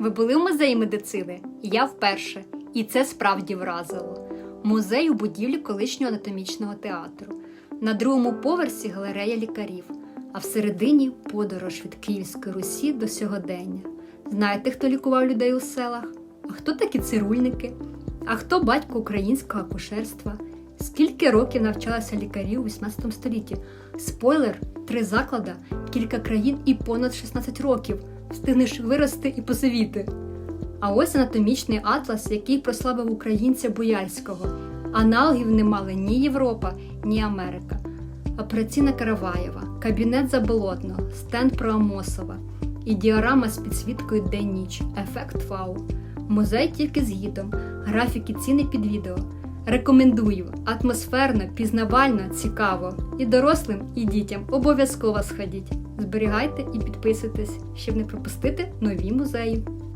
Ви були в музеї медицини? Я вперше, і це справді вразило. Музей у будівлі колишнього анатомічного театру. На другому поверсі галерея лікарів, а всередині подорож від Київської Русі до сьогодення. Знаєте, хто лікував людей у селах? А хто такі цирульники? А хто батько українського акушерства? Скільки років навчалися лікарі у 18 столітті? Спойлер: три заклади, кілька країн і понад 16 років. Встигнеш вирости і посивіти. А ось анатомічний атлас, який прославив українця Бояльського. Аналогів не мали ні Європа, ні Америка. Операційна Караваєва, кабінет Заболотного, стенд про Амосова і діорама з підсвіткою день-ніч, ефект вау. Музей тільки з гідом, графіки ціни під відео. Рекомендую атмосферно, пізнавально, цікаво. І дорослим, і дітям обов'язково сходіть. Зберігайте і підписуйтесь, щоб не пропустити нові музеї.